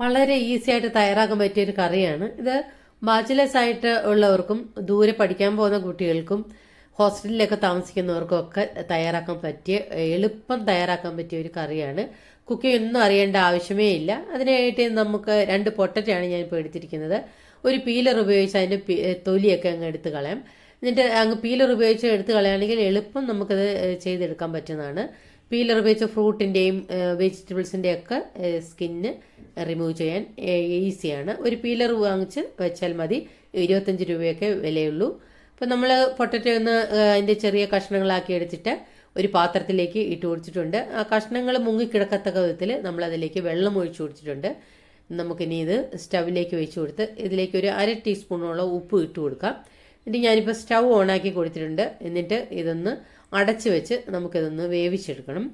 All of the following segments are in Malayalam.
വളരെ ഈസി ആയിട്ട് തയ്യാറാക്കാൻ പറ്റിയ ഒരു കറിയാണ്. ഇത് ബാച്ചിലേഴ്സ് ആയിട്ട് ഉള്ളവർക്കും ദൂരെ പഠിക്കാൻ പോകുന്ന കുട്ടികൾക്കും ഹോസ്റ്റലിലൊക്കെ താമസിക്കുന്നവർക്കും ഒക്കെ തയ്യാറാക്കാൻ പറ്റിയ എളുപ്പം തയ്യാറാക്കാൻ പറ്റിയ ഒരു കറിയാണ്. കുക്കിംഗ് ഒന്നും അറിയേണ്ട ആവശ്യമേ ഇല്ല. അതിനായിട്ട് നമുക്ക് രണ്ട് പൊട്ടറ്റയാണ് ഞാൻ ഇപ്പോൾ എടുത്തിരിക്കുന്നത്. ഒരു പീലർ ഉപയോഗിച്ച് അതിന്റെ തൊലിയൊക്കെ അങ്ങ് എടുത്ത് കളയാം. എന്നിട്ട് അങ്ങ് പീലർ ഉപയോഗിച്ച് എടുത്ത് കളയുകയാണെങ്കിൽ എളുപ്പം നമുക്കത് ചെയ്തെടുക്കാൻ പറ്റുന്നതാണ്. പീലർ വെച്ച് ഫ്രൂട്ടിന്റെയും വെജിറ്റബിൾസിന്റെയും ഒക്കെ സ്കിന്ന് റിമൂവ് ചെയ്യാൻ ഈസിയാണ്. ഒരു പീലർ വാങ്ങിച്ച് വെച്ചാൽ മതി. ഇരുപത്തഞ്ച് രൂപയൊക്കെ വിലയുള്ളൂ. അപ്പോൾ നമ്മൾ പൊട്ടറ്റോ ഒന്ന് അതിന്റെ ചെറിയ കഷ്ണങ്ങളാക്കി എടുത്തിട്ട് ഒരു പാത്രത്തിലേക്ക് ഇട്ട് കൊടുത്തിട്ടുണ്ട്. ആ കഷ്ണങ്ങൾ മുങ്ങിക്കിടക്കത്തക്ക വിധത്തിൽ നമ്മൾ അതിലേക്ക് വെള്ളം ഒഴിച്ചു കൊടുത്തിട്ടുണ്ട്. നമുക്കിനി ഇത് സ്റ്റവിലേക്ക് വെച്ച് കൊടുത്ത് ഇതിലേക്ക് ഒരു അര ടീസ്പൂണോളം ഉപ്പ് ഇട്ട് കൊടുക്കാം. എന്നിട്ട് ഞാനിപ്പോൾ സ്റ്റവ് ഓണാക്കി കൊടുത്തിട്ടുണ്ട്. എന്നിട്ട് ഇതൊന്ന് അടച്ച് വെച്ച് നമുക്കിതൊന്ന് വേവിച്ചെടുക്കണം.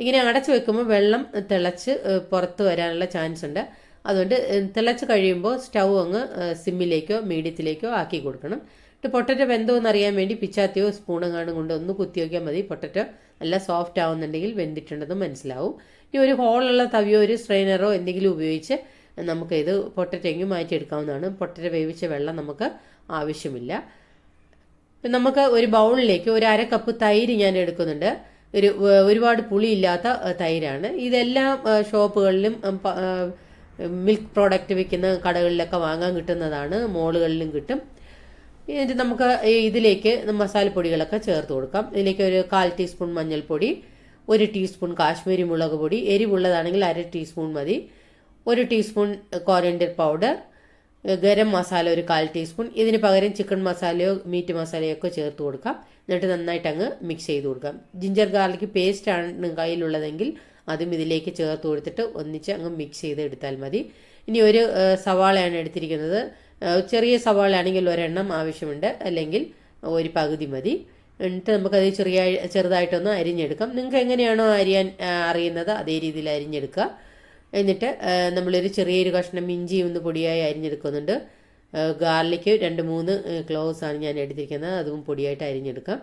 ഇങ്ങനെ അടച്ചു വെക്കുമ്പോൾ വെള്ളം തിളച്ച് പുറത്ത് വരാനുള്ള ചാൻസ് ഉണ്ട്. അതുകൊണ്ട് തിളച്ച് കഴിയുമ്പോൾ സ്റ്റൗ അങ്ങ് സിമ്മിലേക്കോ മീഡിയത്തിലേക്കോ ആക്കി കൊടുക്കണം. എന്നിട്ട് പൊട്ടറ്റോ വെന്തോന്ന് അറിയാൻ വേണ്ടി പിച്ചാത്തിയോ സ്പൂണെങ്ങാണ്ടും കൊണ്ട് ഒന്ന് കുത്തി നോക്കിയാൽ മതി. പൊട്ടറ്റോ നല്ല സോഫ്റ്റ് ആവുന്നുണ്ടെങ്കിൽ വെന്തിട്ടുണ്ടെന്ന് മനസ്സിലാവും. ഇനി ഒരു ഹോളുള്ള തവിയോ ഒരു സ്ട്രെയിനറോ എന്തെങ്കിലും ഉപയോഗിച്ച് നമുക്ക് ഇത് പൊട്ടറ്റെങ്കിൽ മാറ്റിയെടുക്കാവുന്നതാണ്. പൊട്ടറ്റ വേവിച്ച വെള്ളം നമുക്ക് ആവശ്യമില്ല. ഇപ്പം നമുക്ക് ഒരു ബൗളിലേക്ക് ഒരു അര കപ്പ് തൈര് ഞാൻ എടുക്കുന്നുണ്ട്. ഒരു ഒരുപാട് പുളിയില്ലാത്ത തൈരാണ്. ഇതെല്ലാം ഷോപ്പുകളിലും മിൽക്ക് പ്രോഡക്റ്റ് വിൽക്കുന്ന കടകളിലൊക്കെ വാങ്ങാൻ കിട്ടുന്നതാണ്. മോളുകളിലും കിട്ടും. എന്നിട്ട് നമുക്ക് ഇതിലേക്ക് മസാലപ്പൊടികളൊക്കെ ചേർത്ത് കൊടുക്കാം. ഇതിലേക്ക് ഒരു കാൽ ടീസ്പൂൺ മഞ്ഞൾപ്പൊടി ഒരു ടീസ്പൂൺ കാശ്മീരി മുളക് പൊടി എരിവുള്ളതാണെങ്കിൽ അര ടീസ്പൂൺ മതി ഒരു teaspoon coriander powder garam masala ഒരു കാൽ ടീസ്പൂൺ ഇതിന് പകരം ചിക്കൻ മസാലയോ മീറ്റ് മസാലയോ ഒക്കെ ചേർത്ത് കൊടുക്കാം. എന്നിട്ട് നന്നായിട്ട് അങ്ങ് മിക്സ് ചെയ്ത് കൊടുക്കാം. ജിഞ്ചർ ഗാർലിക് പേസ്റ്റ് ആണ് കയ്യിലുള്ളതെങ്കിൽ അതും ഇതിലേക്ക് ചേർത്ത് കൊടുത്തിട്ട് ഒന്നിച്ച് അങ്ങ് മിക്സ് ചെയ്ത് എടുത്താൽ മതി. ഇനി ഒരു സവാളയാണ് എടുത്തിരിക്കുന്നത്. ചെറിയ സവാള ആണെങ്കിൽ ഒരെണ്ണം ആവശ്യമുണ്ട്. അല്ലെങ്കിൽ ഒരു പകുതി മതി. എന്നിട്ട് നമുക്കത് ചെറിയ ചെറുതായിട്ടൊന്ന് അരിഞ്ഞെടുക്കാം. നിങ്ങൾക്ക് എങ്ങനെയാണോ അരിയാൻ അറിയുന്നത് അതേ രീതിയിൽ അരിഞ്ഞെടുക്കുക. എന്നിട്ട് നമ്മളൊരു ചെറിയൊരു കഷ്ണം ഇഞ്ചി ഒന്ന് പൊടിയായി അരിഞ്ഞെടുക്കുന്നുണ്ട്. ഗാർലിക്ക് രണ്ട് മൂന്ന് ക്ലോവ്സ് ആണ് ഞാൻ എടുത്തിരിക്കുന്നത്. അതും പൊടിയായിട്ട് അരിഞ്ഞെടുക്കാം.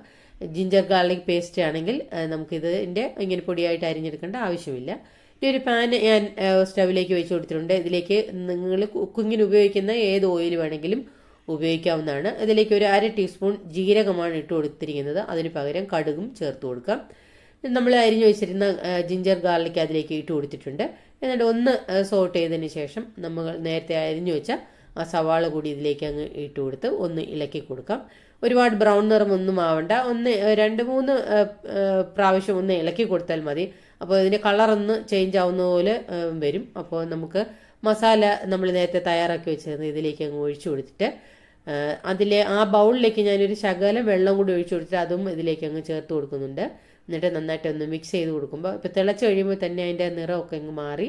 ജിഞ്ചർ ഗാർലിക് പേസ്റ്റ് ആണെങ്കിൽ നമുക്കിതിന്റെ ഇങ്ങനെ പൊടിയായിട്ട് അരിഞ്ഞെടുക്കേണ്ട ആവശ്യമില്ല. ഇനി ഒരു പാൻ ഞാൻ സ്റ്റവിലേക്ക് വെച്ച് കൊടുത്തിട്ടുണ്ട്. ഇതിലേക്ക് നിങ്ങൾ കുക്കിങ്ങിന് ഉപയോഗിക്കുന്ന ഏത് ഓയിൽ വേണമെങ്കിലും ഉപയോഗിക്കാവുന്നതാണ്. ഇതിലേക്ക് ഒരു അര ടീസ്പൂൺ ജീരകമാണ് ഇട്ട് കൊടുത്തിരിക്കുന്നത്. അതിന് പകരം കടുകും ചേർത്ത് കൊടുക്കാം. നമ്മൾ അരിഞ്ഞു വെച്ചിരുന്ന ജിഞ്ചർ ഗാർലിക് അതിലേക്ക് ഇട്ട് കൊടുത്തിട്ടുണ്ട്. എന്നിട്ട് ഒന്ന് സോട്ട് ചെയ്തതിന് ശേഷം നമ്മൾ നേരത്തെ അരിഞ്ഞു വെച്ച ആ സവാള കൂടി ഇതിലേക്ക് അങ്ങ് ഇട്ട് കൊടുത്ത് ഒന്ന് ഇളക്കി കൊടുക്കാം. ഒരുപാട് ബ്രൗൺ നിറമൊന്നും ആവണ്ട. ഒന്ന് രണ്ട് മൂന്ന് പ്രാവശ്യം ഒന്ന് ഇളക്കി കൊടുത്താൽ മതി. അപ്പോൾ ഇതിന്റെ കളറൊന്ന് ചേഞ്ച് ആവുന്ന പോലെ വരും. അപ്പോൾ നമുക്ക് മസാല നമ്മൾ നേരത്തെ തയ്യാറാക്കി വെച്ചിരുന്ന ഇതിലേക്ക് അങ്ങ് ഒഴിച്ചു കൊടുത്തിട്ട് അതിലെ ആ ബൗളിലേക്ക് ഞാനൊരു ശകലം വെള്ളം കൂടി ഒഴിച്ചു കൊടുത്തിട്ട് അതും ഇതിലേക്ക് അങ്ങ് ചേർത്ത് കൊടുക്കുന്നുണ്ട്. എന്നിട്ട് നന്നായിട്ട് ഒന്ന് മിക്സ് ചെയ്ത് കൊടുക്കുമ്പോൾ ഇപ്പോൾ തിളച്ച് കഴിയുമ്പോൾ തന്നെ അതിന്റെ നിറമൊക്കെ അങ്ങ് മാറി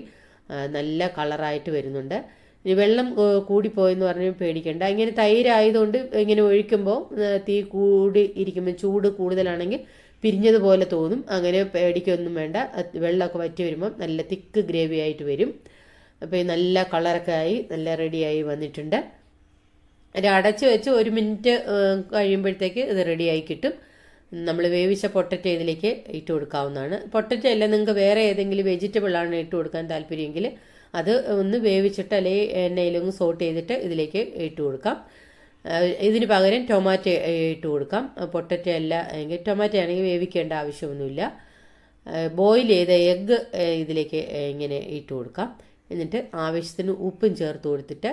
നല്ല കളറായിട്ട് വരുന്നുണ്ട്. ഇനി വെള്ളം കൂടിപ്പോയെന്ന് പറഞ്ഞ് പേടിക്കണ്ട. ഇങ്ങനെ തൈരായതുകൊണ്ട് ഇങ്ങനെ ഒഴിക്കുമ്പോൾ തീ കൂടി ഇരിക്കുമ്പോൾ ചൂട് കൂടുതലാണെങ്കിൽ പിരിഞ്ഞതുപോലെ തോന്നും. അങ്ങനെ പേടിക്കൊന്നും വേണ്ട. വെള്ളമൊക്കെ വറ്റി വരുമ്പോൾ നല്ല തിക്ക് ഗ്രേവി ആയിട്ട് വരും. അപ്പോൾ നല്ല കളറൊക്കെ ആയി നല്ല റെഡിയായി വന്നിട്ടുണ്ട്. ഒരു അടച്ച് വെച്ച് ഒരു മിനിറ്റ് കഴിയുമ്പോഴത്തേക്ക് ഇത് റെഡിയായി കിട്ടും. നമ്മൾ വേവിച്ച പൊട്ടറ്റോ ഇതിലേക്ക് ഇട്ട് കൊടുക്കാവുന്നതാണ്. പൊട്ടറ്റോ അല്ല നിങ്ങൾക്ക് വേറെ ഏതെങ്കിലും വെജിറ്റബിൾ ആണ് ഇട്ട് കൊടുക്കാൻ താല്പര്യമെങ്കിൽ അത് ഒന്ന് വേവിച്ചിട്ട് അല്ലെങ്കിൽ എണ്ണയിലൊന്ന് സോട്ട് ചെയ്തിട്ട് ഇതിലേക്ക് ഇട്ട് കൊടുക്കാം. ഇതിന് പകരം ടൊമാറ്റോ ഇട്ട് കൊടുക്കാം. പൊട്ടറ്റോ അല്ല എങ്കിൽ ടൊമാറ്റോ ആണെങ്കിൽ വേവിക്കേണ്ട ആവശ്യമൊന്നുമില്ല. ബോയിൽ ചെയ്ത എഗ്ഗ് ഇതിലേക്ക് ഇങ്ങനെ ഇട്ട് കൊടുക്കാം. എന്നിട്ട് ആവശ്യത്തിന് ഉപ്പും ചേർത്ത് കൊടുത്തിട്ട്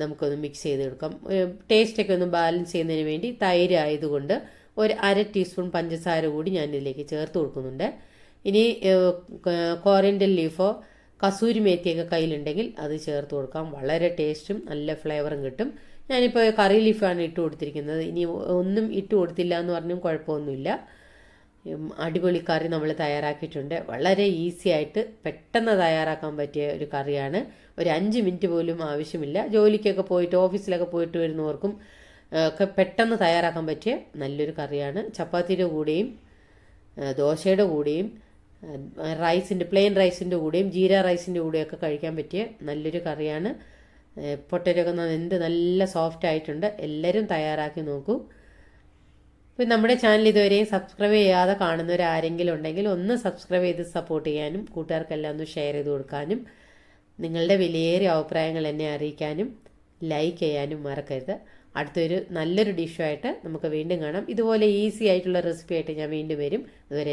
നമുക്കൊന്ന് മിക്സ് ചെയ്ത് കൊടുക്കാം. ടേസ്റ്റൊക്കെ ഒന്ന് ബാലൻസ് ചെയ്യുന്നതിന് വേണ്ടി തൈര് ആയതുകൊണ്ട് ഒരു അര ടീസ്പൂൺ പഞ്ചസാര കൂടി ഞാൻ ഇതിലേക്ക് ചേർത്ത് കൊടുക്കുന്നുണ്ട്. ഇനി കോറിയൻഡർ ലീഫോ കസൂരി മേത്തിയൊക്കെ കയ്യിലുണ്ടെങ്കിൽ അത് ചേർത്ത് കൊടുക്കാം. വളരെ ടേസ്റ്റും നല്ല ഫ്ലേവറും കിട്ടും. ഞാനിപ്പോൾ കറി ലീഫാണ് ഇട്ട് കൊടുത്തിരിക്കുന്നത്. ഇനി ഒന്നും ഇട്ട് കൊടുത്തില്ല എന്ന് പറഞ്ഞും കുഴപ്പമൊന്നുമില്ല. അടിപൊളി കറി നമ്മൾ തയ്യാറാക്കിയിട്ടുണ്ട്. വളരെ ഈസി ആയിട്ട് പെട്ടെന്ന് തയ്യാറാക്കാൻ പറ്റിയ ഒരു കറിയാണ്. ഒരു അഞ്ച് മിനിറ്റ് പോലും ആവശ്യമില്ല. ജോലിക്കൊക്കെ പോയിട്ട് ഓഫീസിലൊക്കെ പോയിട്ട് വരുന്നവർക്കും ഒക്കെ പെട്ടെന്ന് തയ്യാറാക്കാൻ പറ്റിയ നല്ലൊരു കറിയാണ്. ചപ്പാത്തിയുടെ കൂടെയും ദോശയുടെ കൂടെയും റൈസിന്റെ പ്ലെയിൻ റൈസിന്റെ കൂടെയും ജീര റൈസിന്റെ കൂടെയൊക്കെ കഴിക്കാൻ പറ്റിയ നല്ലൊരു കറിയാണ്. പൊട്ടരൊക്കെ എന്ത് നല്ല സോഫ്റ്റ് ആയിട്ടുണ്ട്. എല്ലാവരും തയ്യാറാക്കി നോക്കൂ. ഇപ്പം നമ്മുടെ ചാനൽ ഇതുവരെയും സബ്സ്ക്രൈബ് ചെയ്യാതെ കാണുന്നവരാരെങ്കിലും ഉണ്ടെങ്കിൽ ഒന്ന് സബ്സ്ക്രൈബ് ചെയ്ത് സപ്പോർട്ട് ചെയ്യാനും കൂട്ടുകാർക്കെല്ലാം ഒന്ന് ഷെയർ ചെയ്ത് കൊടുക്കാനും നിങ്ങളുടെ വിലയേറിയ അഭിപ്രായങ്ങൾ എന്നെ അറിയിക്കാനും ലൈക്ക് ചെയ്യാനും മറക്കരുത്. അടുത്തൊരു നല്ലൊരു ഡിഷുമായിട്ട് നമുക്ക് വീണ്ടും കാണാം. ഇതുപോലെ ഈസി ആയിട്ടുള്ള റെസിപ്പി ആയിട്ട് ഞാൻ വീണ്ടും വരും. അതുവരെ